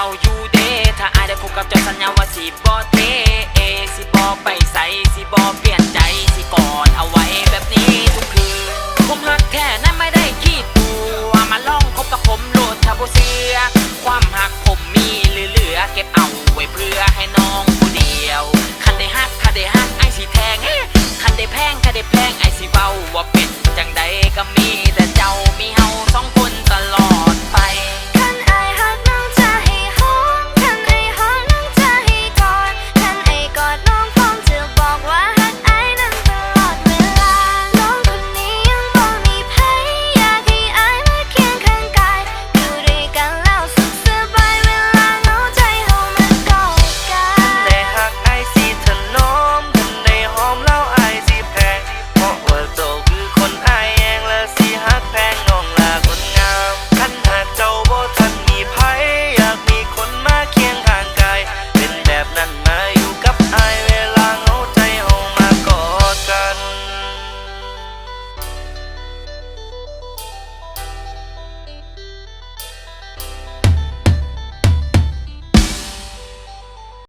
เขาอยู่เดถ้าอายได้พบกับเจ้าสัญญาว่าสิบ่เทสิบ่ไปใสสิบ่เปลี่ยนใจสิกอดเอา